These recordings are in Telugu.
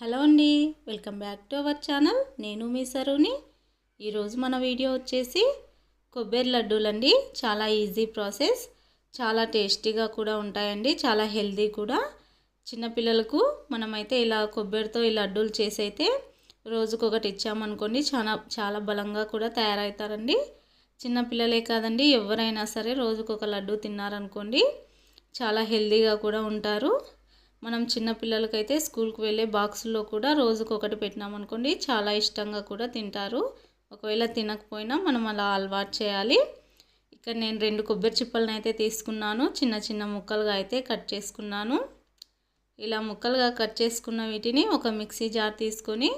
హలో అండి welcome back to our channel. నేను మీ సరుని. ఈరోజు మన వీడియో వచ్చేసి కొబ్బరి లడ్డూలండి. చాలా ఈజీ ప్రాసెస్. చాలా టేస్టీగా కూడా ఉంటాయండి. చాలా హెల్దీ కూడా. చిన్నపిల్లలకు మనమైతే ఇలా కొబ్బరితో ఈ లడ్డూలు చేసి అయితే రోజుకొకటి ఇచ్చామనుకోండి చాలా చాలా బలంగా కూడా తయారవుతారండి. చిన్నపిల్లలే కాదండి ఎవరైనా సరే రోజుకొక లడ్డు తిన్నారనుకోండి చాలా హెల్దీగా కూడా ఉంటారు. మనం చిన్నపిల్లలకైతే స్కూల్కి వెళ్ళే బాక్సుల్లో కూడా రోజుకు ఒకటి పెట్టినామనుకోండి చాలా ఇష్టంగా కూడా తింటారు. ఒకవేళ తినకపోయినా మనం అలా అలవాటు చేయాలి. ఇక్కడ నేను రెండు కొబ్బరి చిప్పలను అయితే తీసుకున్నాను. చిన్న చిన్న ముక్కలుగా అయితే కట్ చేసుకున్నాను. ఇలా ముక్కలుగా కట్ చేసుకున్న వీటిని ఒక మిక్సీ జార్ తీసుకొని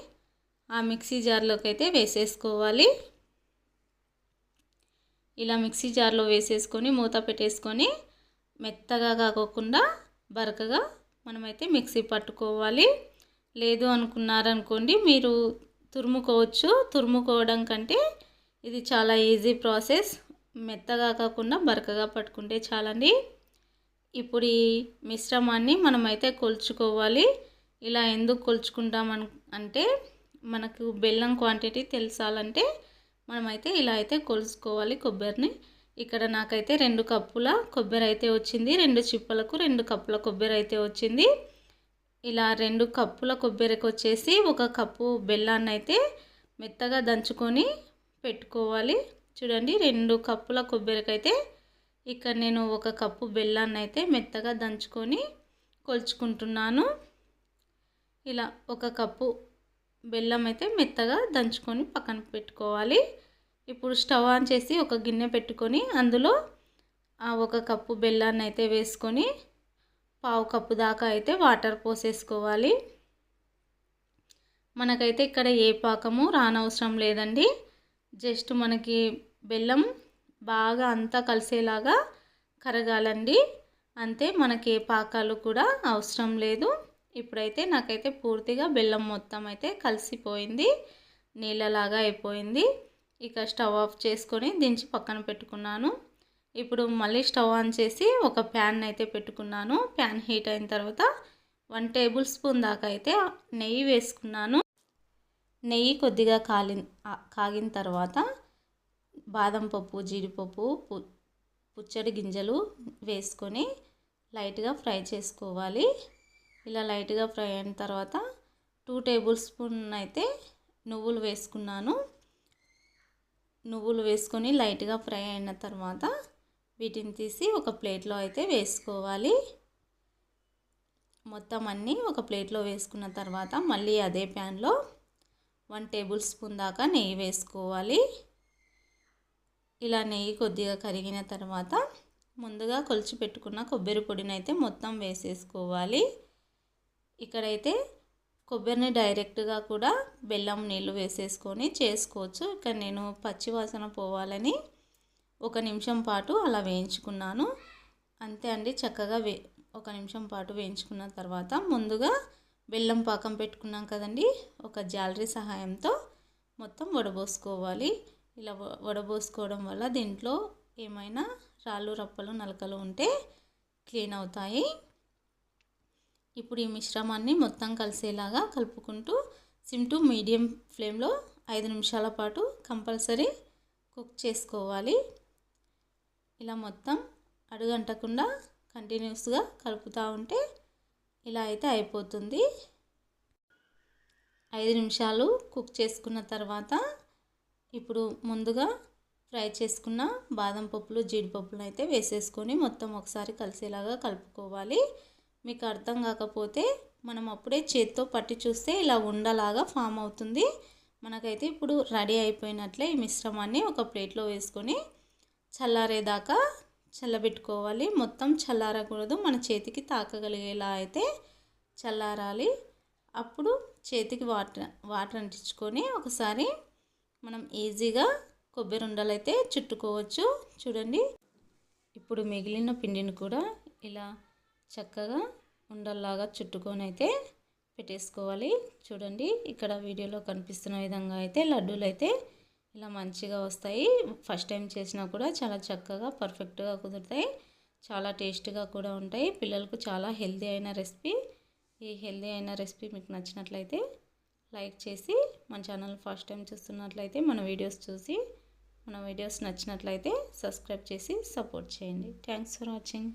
ఆ మిక్సీ జార్లోకి అయితే వేసేసుకోవాలి. ఇలా మిక్సీ జార్లో వేసేసుకొని మూత పెట్టేసుకొని మెత్తగా కాకోకుండా బరకగా మనమైతే మిక్సీ పట్టుకోవాలి. లేదు అనుకున్నారనుకోండి మీరు తురుముకోవచ్చు. తురుముకోవడం కంటే ఇది చాలా ఈజీ ప్రాసెస్. మెత్తగా కాకుండా బరకగా పట్టుకుంటే చాలండి. ఇప్పుడు ఈ మిశ్రమాన్ని మనమైతే కొలుచుకోవాలి. ఇలా ఎందుకు కొలుచుకుంటాం అంటే మనకు బెల్లం క్వాంటిటీ తెలుసాలంటే మనమైతే ఇలా అయితే కొలుసుకోవాలి కొబ్బరిని. ఇక్కడ నాకైతే రెండు కప్పుల కొబ్బరి అయితే వచ్చింది. రెండు చిప్పలకు రెండు కప్పుల కొబ్బరి అయితే వచ్చింది. ఇలా రెండు కప్పుల కొబ్బరికి వచ్చేసి ఒక కప్పు బెల్లాన్ని అయితే మెత్తగా దంచుకొని పెట్టుకోవాలి. చూడండి రెండు కప్పుల కొబ్బరికైతే ఇక్కడ నేను ఒక కప్పు బెల్లాన్ని అయితే మెత్తగా దంచుకొని కొలుచుకుంటున్నాను. ఇలా ఒక కప్పు బెల్లం అయితే మెత్తగా దంచుకొని పక్కన పెట్టుకోవాలి. ఇప్పుడు స్టవ్ ఆన్ చేసి ఒక గిన్నె పెట్టుకొని అందులో ఒక కప్పు బెల్లాన్ని అయితే వేసుకొని పావు కప్పు దాకా అయితే వాటర్ పోసేసుకోవాలి. మనకైతే ఇక్కడ ఏ పాకము రానవసరం లేదండి. జస్ట్ మనకి బెల్లం బాగా అంతా కలిసేలాగా కరగాలండి. అంతే మనకి ఏ పాకాలు కూడా అవసరం లేదు. ఇప్పుడైతే నాకైతే పూర్తిగా బెల్లం మొత్తం అయితే కలిసిపోయింది. నీళ్ళలాగా అయిపోయింది. ఇక స్టవ్ ఆఫ్ చేసుకొని దించి పక్కన పెట్టుకున్నాను. ఇప్పుడు మళ్ళీ స్టవ్ ఆన్ చేసి ఒక ప్యాన్ అయితే పెట్టుకున్నాను. ప్యాన్ హీట్ అయిన తర్వాత వన్ టేబుల్ స్పూన్ దాకా అయితే నెయ్యి వేసుకున్నాను. నెయ్యి కొద్దిగా కాలి కాగిన తర్వాత బాదం పప్పు జీడిపప్పు పుచ్చడి గింజలు వేసుకొని లైట్గా ఫ్రై చేసుకోవాలి. ఇలా లైట్గా ఫ్రై అయిన తర్వాత టూ టేబుల్ స్పూన్ అయితే నువ్వులు వేసుకున్నాను. నువ్వులు వేసుకొని లైట్గా ఫ్రై అయిన తర్వాత వీటిని తీసి ఒక ప్లేట్లో అయితే వేసుకోవాలి. మొత్తం అన్నీ ఒక ప్లేట్లో వేసుకున్న తర్వాత మళ్ళీ అదే ప్యాన్లో వన్ టేబుల్ స్పూన్ దాకా నెయ్యి వేసుకోవాలి. ఇలా నెయ్యి కొద్దిగా కరిగిన తర్వాత ముందుగా కొలిచి పెట్టుకున్న కొబ్బరి పొడిని అయితే మొత్తం వేసేసుకోవాలి. ఇక్కడైతే కొబ్బరిని డైరెక్ట్గా కూడా బెల్లం నీళ్ళు వేసేసుకొని చేసుకోవచ్చు. ఇక్కడ నేను పచ్చివాసన పోవాలని ఒక నిమిషం పాటు అలా వేయించుకున్నాను. అంతే అండి చక్కగా వే ఒక నిమిషం పాటు వేయించుకున్న తర్వాత ముందుగా బెల్లం పాకం పెట్టుకున్నాం కదండి ఒక జాలరీ సహాయంతో మొత్తం వడబోసుకోవాలి. ఇలా వడబోసుకోవడం వల్ల దీంట్లో ఏమైనా రాళ్ళు రప్పలు నలకలు ఉంటే క్లీన్ అవుతాయి. ఇప్పుడు ఈ మిశ్రమాన్ని మొత్తం కలిసేలాగా కలుపుకుంటూ సిమ్ టు మీడియం ఫ్లేమ్లో ఐదు నిమిషాల పాటు కంపల్సరీ కుక్ చేసుకోవాలి. ఇలా మొత్తం అడుగంటకుండా కంటిన్యూస్గా కలుపుతూ ఉంటే ఇలా అయితే అయిపోతుంది. ఐదు నిమిషాలు కుక్ చేసుకున్న తర్వాత ఇప్పుడు ముందుగా ఫ్రై చేసుకున్న బాదం పప్పులు జీడిపప్పులు అయితే వేసేసుకొని మొత్తం ఒకసారి కలిసేలాగా కలుపుకోవాలి. మీకు అర్థం కాకపోతే మనం అప్పుడే చేత్తో పట్టి చూస్తే ఇలా ఉండలాగా ఫామ్ అవుతుంది. మనకైతే ఇప్పుడు రెడీ అయిపోయినట్లే ఈ మిశ్రమాన్ని ఒక ప్లేట్లో వేసుకొని చల్లారేదాకా చల్లబెట్టుకోవాలి. మొత్తం చల్లారకూడదు. మన చేతికి తాకగలిగేలా అయితే చల్లారాలి. అప్పుడు చేతికి వాటర్ వాటర్ అంటించుకొని ఒకసారి మనం ఈజీగా కొబ్బరి ఉండలు అయితే చుట్టుకోవచ్చు. చూడండి. ఇప్పుడు మిగిలిన పిండిని కూడా ఇలా చక్కగా ఉండల్లాగా చుట్టుకొని అయితే పెట్టేసుకోవాలి. చూడండి ఇక్కడ వీడియోలో కనిపిస్తున్న విధంగా అయితే లడ్డూలు అయితే ఇలా మంచిగా వస్తాయి. ఫస్ట్ టైం చేసినా కూడా చాలా చక్కగా పర్ఫెక్ట్గా కుదురుతాయి. చాలా టేస్ట్గా కూడా ఉంటాయి. పిల్లలకు చాలా హెల్తీ అయిన రెసిపీ. ఈ హెల్దీ అయిన రెసిపీ మీకు నచ్చినట్లయితే లైక్ చేసి మన ఛానల్ ఫస్ట్ టైం చూస్తున్నట్లయితే మన వీడియోస్ చూసి మన వీడియోస్ నచ్చినట్లయితే సబ్స్క్రైబ్ చేసి సపోర్ట్ చేయండి. Thanks for watching.